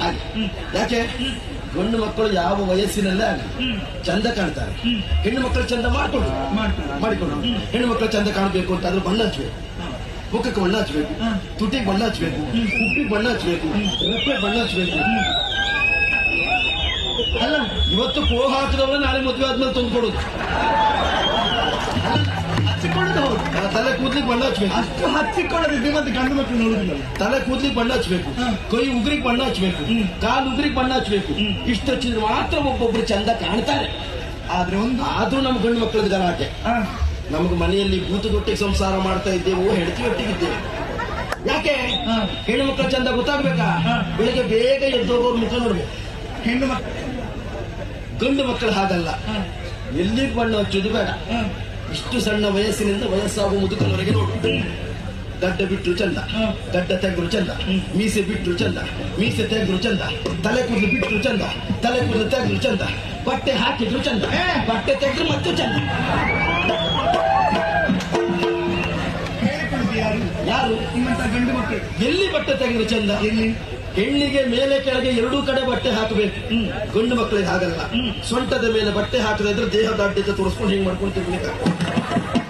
ಹಾಗೆ ಯಾಕೆ? ಗಂಡು ಮಕ್ಕಳು ಯಾವ ವಯಸ್ಸಿನಲ್ಲೇ ಆಗಲಿ ಚಂದ ಕಾಣ್ತಾರೆ. ಹೆಣ್ಣು ಮಕ್ಕಳು ಚಂದ ಮಾಡ್ಕೊಂಡು. ಮಾಡಿಕೊಂಡು ಹೆಣ್ಣು ಮಕ್ಕಳು ಚಂದ ಕಾಣಬೇಕು ಅಂತ ಅದ್ರ ಬಣ್ಣ ಹಚ್ಬೇಕು. ಮುಖಕ್ಕೆ ಬಣ್ಣ ಹಚ್ಬೇಕು. ತುಟಿಗೆ ಬಣ್ಣ ಹಚ್ಬೇಕು. ಉಪ್ಪಿಗೆ ಬಣ್ಣ ಹಚ್ಬೇಕು. ರೆಪ್ಪೆ ಬಣ್ಣ ಹಚ್ಬೇಕು. ಅಲ್ಲ ಇವತ್ತು ಪೋಹ ಹಾಕಿದವ್ರ ನಾಳೆ ಮದುವೆ ಆದ್ಮೇಲೆ ತಂದು ಕೊಡುದು. ಕೂದ್ಲಿಗೆ ಬಣ್ಣ ಹಚ್ಬೇಕು. ಅಷ್ಟು ಹಚ್ಚಿಕೊಳ್ಳದಿದ್ರೆ ಮತ್ತೆ ಗಂಡು ಮಕ್ಕಳು ನೋಡುದಿಲ್ಲ. ತಲೆ ಕೂದ್ಲಿಗೆ ಬಣ್ಣ ಹಚ್ಬೇಕು. ಕೈ ಉಗುರಿಗೆ ಬಣ್ಣ ಹಚ್ಬೇಕು. ಕಾಲು ಉಗುರಿಗೆ ಬಣ್ಣ ಹಚ್ಬೇಕು. ಇಷ್ಟು ಹಚ್ಚಿದ್ರೆ ಮಾತ್ರ ಒಬ್ಬೊಬ್ರು ಚಂದ ಕಾಣ್ತಾರೆ. ಆದ್ರೆ ಒಂದು ಆದ್ರೂ ನಮ್ಮ ಗಂಡು ಮಕ್ಕಳದ ಗಲಾಟೆ. ನಮಗೆ ಮನೆಯಲ್ಲಿ ಭೂತದೊಟ್ಟಿಗೆ ಸಂಸಾರ ಮಾಡ್ತಾ ಇದ್ದೇವೆ ಹೆಂಡತಿ ಒಟ್ಟಿಗಿದ್ದೇವೆ. ಯಾಕೆ. ಹೆಣ್ಣು ಮಕ್ಕಳ ಚಂದ ಗೊತ್ತಾಗ್ಬೇಕಾ. ಬೆಳಿಗ್ಗೆ ಬೇಗ ಎದ್ದೋಗೋರ್ ಮುಖ ನೋಡ್ಬೇಕು. ಹೆಣ್ಣು ಮಕ್ಕಳು ಗಂಡು ಮಕ್ಕಳು ಹಾಗಲ್ಲ. ಎಲ್ಲಿ ಬಣ್ಣ ಹಚ್ಚೋದು ಬೇಡ. ಇಷ್ಟು ಸಣ್ಣ ವಯಸ್ಸಿನಿಂದ ವಯಸ್ಸಾಗುವ ಮುದುಕನವರೆಗೆ ನೋಡು. ಗಡ್ಡ ಬಿಟ್ಟರು ಚಂದ. ದಡ್ಡ ಗಡ್ಡ ತೆಗೆದ್ರು ಚಂದ. ಮೀಸೆ ಬಿಟ್ಟರು ಚಂದ. ಮೀಸೆ ತೆಗೆದ್ರು ಚಂದ. ತಲೆ ಕೂದಲು ಬಿಟ್ಟರು ಚಂದ. ತಲೆ ಕೂದಲು ತೆಗೆದ್ರು ಚಂದ. ಬಟ್ಟೆ ಹಾಕಿದ್ರು ಚಂದ. ಬಟ್ಟೆ ತೆಗೆದ್ರು ಮತ್ತು ಚಂದ. ಯಾರು? ನಿಮ್ಮಂತ ಗಂಡು ಮಕ್ಕಳು. ಎಲ್ಲಿ ಬಟ್ಟೆ ತೆಗೆದ್ರು ಚಂದ? ಎಲ್ಲಿ? ಹೆಣ್ಣಿಗೆ ಮೇಲೆ ಕೆಳಗೆ ಎರಡೂ ಕಡೆ ಬಟ್ಟೆ ಹಾಕಬೇಕು. ಗಂಡು ಮಕ್ಕಳಿಗೆ ಹಾಗಲ್ಲ. ಸೊಂಟದ ಮೇಲೆ ಬಟ್ಟೆ ಹಾಕದಿದ್ರೆ ದೇಹ ತೋರಿಸ್ಕೊಂಡು ಹಿಂಗ್ ಮಾಡ್ಕೊಂಡು